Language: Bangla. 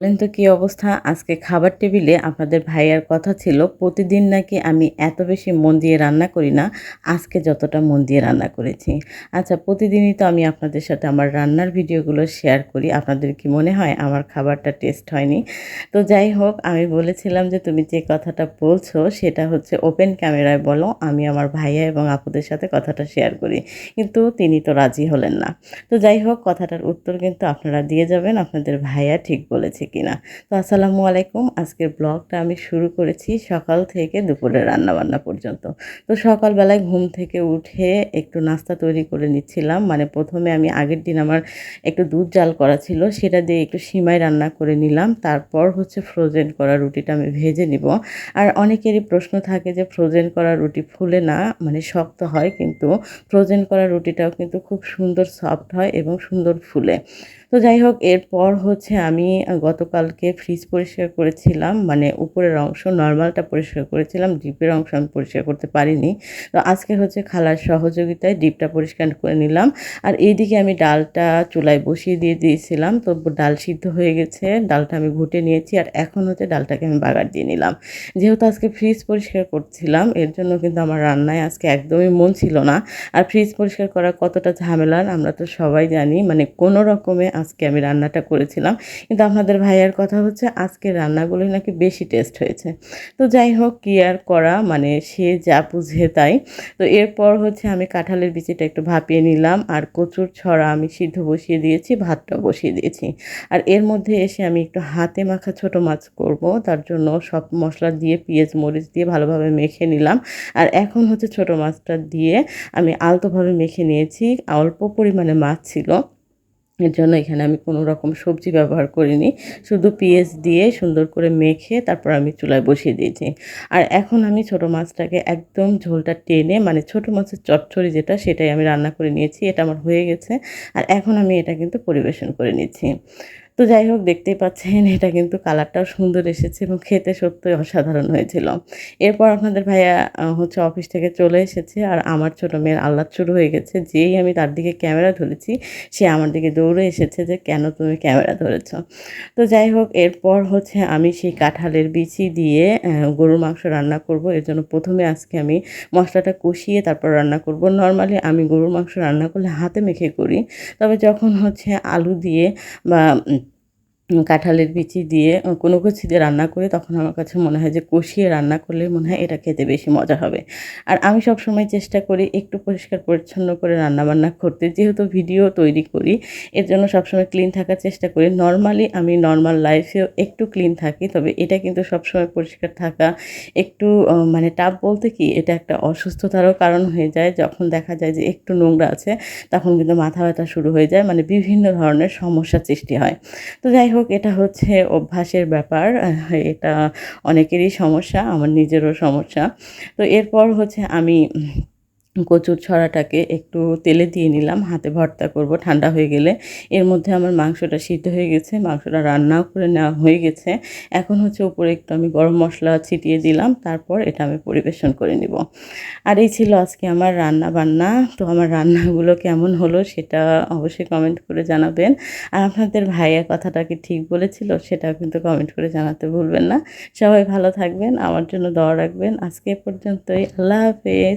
বলেন তো কি অবস্থা? আজকে খাবার টেবিলে আপনাদের ভাইয়ার কথা ছিল, প্রতিদিন নাকি আমি এত বেশি মন দিয়ে রান্না করি না, আজকে যতটা মন দিয়ে রান্না করেছি। আচ্ছা প্রতিদিনই তো আমি আপনাদের সাথে আমার রান্নার ভিডিওগুলো শেয়ার করি, আপনাদের কি মনে হয় আমার খাবারটা টেস্ট হয়নি? তো যাই হোক, আমি বলেছিলাম যে তুমি যে কথাটা বলছো সেটা হচ্ছে ওপেন ক্যামেরায় বলো, আমি আমার ভাইয়া এবং আপুদের সাথে কথাটা শেয়ার করি, কিন্তু তিনি তো রাজি হলেন না। তো যাই হোক, কথাটার উত্তর কিন্তু আপনারা দিয়ে যাবেন, আপনাদের ভাইয়া ঠিক বলেছে কিনা। তো আসসালামু আলাইকুম। আজকের ব্লগটা আমি শুরু করেছি সকাল থেকে দুপুরে রান্নাবান্না পর্যন্ত। তো সকালবেলায় ঘুম থেকে উঠে একটু নাস্তা তৈরি করে নিচ্ছিলাম। মানে প্রথমে আমি আগের দিন আমার একটু দুধ জাল করা ছিল, সেটা দিয়ে একটু সিমাই রান্না করে নিলাম। তারপর হচ্ছে ফ্রোজেন করা রুটিটা আমি ভেজে নিব। আর অনেকেরই প্রশ্ন থাকে যে ফ্রোজেন করা রুটি ফুলে না মানে শক্ত হয়, কিন্তু ফ্রোজেন করা রুটিটাও কিন্তু খুব সুন্দর সফট হয় এবং সুন্দর ফুলে। তো যাই হোক, এরপর হচ্ছে আমি গতকালকে ফ্রিজ পরিষ্কার করেছিলাম মানে উপরের অংশ নর্মালটা পরিষ্কার করেছিলাম ডিপের অংশ আমি পরিষ্কার করতে পারিনি। তো আজকে হচ্ছে খালার সহযোগিতায় ডিপটা পরিষ্কার করে নিলাম। আর এইদিকে আমি ডালটা চুলায় বসিয়ে দিয়ে দিয়েছিলাম, তো ডাল সিদ্ধ হয়ে গেছে, ডালটা আমি ঘুটে নিয়েছি, আর এখন হচ্ছে ডালটাকে আমি বাগার দিয়ে নিলাম। যেহেতু আজকে ফ্রিজ পরিষ্কার করছিলাম, এর জন্য কিন্তু আমার রান্নায় আজকে একদমই মন ছিল না। আর ফ্রিজ পরিষ্কার করা কতটা ঝামেলার, আমরা তো সবাই জানি মানে কোনো রকমে আজকে আমি রান্নাটা করেছিলাম। কিন্তু আপনাদের ভাইয়ার কথা হচ্ছে আজকে রান্নাগুলোই নাকি বেশি টেস্ট হয়েছে। তো যাই হোক, কি আর করা মানে সে যা বুঝে তাই। তো এরপর হচ্ছে আমি কাঁঠালের বিচিটা একটু ভাপিয়ে নিলাম, আর কচুর ছড়া আমি সিদ্ধ বসিয়ে দিয়েছি, ভাতটাও বসিয়ে দিয়েছি। আর এর মধ্যে এসে আমি একটু হাতে মাখা ছোট মাছ করব, তার জন্য সব মশলা দিয়ে, পেঁয়াজ, মরিচ দিয়ে ভালোভাবে মেখে নিলাম। আর এখন হচ্ছে ছোট মাছটা দিয়ে আমি আলতোভাবে মেখে নিয়েছি, অল্প পরিমাণে মাছ ছিল। এর জন্য এখানে আমি কোনো রকম সবজি ব্যবহার করিনি। শুধু পিএস দিয়ে সুন্দর করে মেখে তারপর আমি চুলায় বসিয়ে দিয়েছি। আর এখন আমি ছোট মাছটাকে একদম ঝোলটা টেনে মানে ছোট মাছের চচ্চড়ি যেটা, সেটাই আমি রান্না করে নিয়েছি। এটা আমার হয়ে গেছে। আর এখন আমি এটা কিন্তু পরিবেশন করে নিচ্ছি। তো যাই হোক, দেখতেই পাচ্ছেন, এটা কিন্তু কালারটাও সুন্দর এসেছে এবং খেতে সত্যই অসাধারণ হয়েছিল। এরপর আপনাদের ভাইয়া হচ্ছে অফিস থেকে চলে এসেছে আর আমার ছোটো মেয়ের আহ্লাদ শুরু হয়ে গেছে। যেই আমি তার দিকে ক্যামেরা ধরেছি, সে আমার দিকে দৌড়ে এসেছে যে, কেন তুমি ক্যামেরা ধরেছ? তো যাই হোক, এরপর হচ্ছে আমি সেই কাঁঠালের বিচি দিয়ে গরুর মাংস রান্না করব। এর জন্য প্রথমে আজকে আমি মশলাটা কষিয়ে তারপর রান্না করব। নর্মালি আমি গরুর মাংস রান্না করলে হাতে মেখে করি। তবে যখন হচ্ছে আলু দিয়ে বা কাঁঠালের বিচি দিয়ে কোনো কিছু দিয়ে রান্না করি তখন আমার কাছে মনে হয় যে কষিয়ে রান্না করলে মনে হয় এটা খেতে বেশি মজা হবে। আর আমি সব সময় চেষ্টা করি একটু পরিষ্কার পরিচ্ছন্ন করে রান্নাবান্না করতে। যেহেতু ভিডিও তৈরি করি, এর জন্য সবসময় ক্লিন থাকার চেষ্টা করি। নর্মালি আমি নর্মাল লাইফেও একটু ক্লিন থাকি, তবে এটা কিন্তু সবসময় পরিষ্কার থাকা একটু মানে টাপ বলতে কি, এটা একটা অসুস্থতারও কারণ হয়ে যায়। যখন দেখা যায় যে একটু নোংরা আছে, তখন কিন্তু মাথা ব্যথা শুরু হয়ে যায়। মানে বিভিন্ন ধরনের সমস্যা সৃষ্টি হয়। তো যাই হোক এটা হচ্ছে অভ্যাসের ব্যাপার। এটা অনেকেরই সমস্যা আমার নিজেরও সমস্যা। তো এরপর হচ্ছে আমি কচুর ছড়াটাকে একটু তেলে দিয়ে নিলাম, হাতে ভর্তা করব, ঠান্ডা হয়ে গেলে। এর মধ্যে আমার মাংসটা সিদ্ধ হয়ে গেছে, মাংসটা রান্নাও করে নেওয়া হয়ে গেছে। এখন হচ্ছে উপরে একটু আমি গরম মশলা ছিটিয়ে দিলাম, তারপর এটা আমি পরিবেশন করে নিব। আর এই ছিল আজকে আমার রান্না বান্না, তো আমার রান্নাগুলো কেমন হলো সেটা অবশ্যই কমেন্ট করে জানাবেন। আর আপনাদের ভাইয়ের কথাটা কি ঠিক বলেছিল সেটাও কিন্তু কমেন্ট করে জানাতে ভুলবেন না। সবাই ভালো থাকবেন, আমার জন্য দোয়া রাখবেন। আজকে পর্যন্তই, আল্লাহ হাফেজ।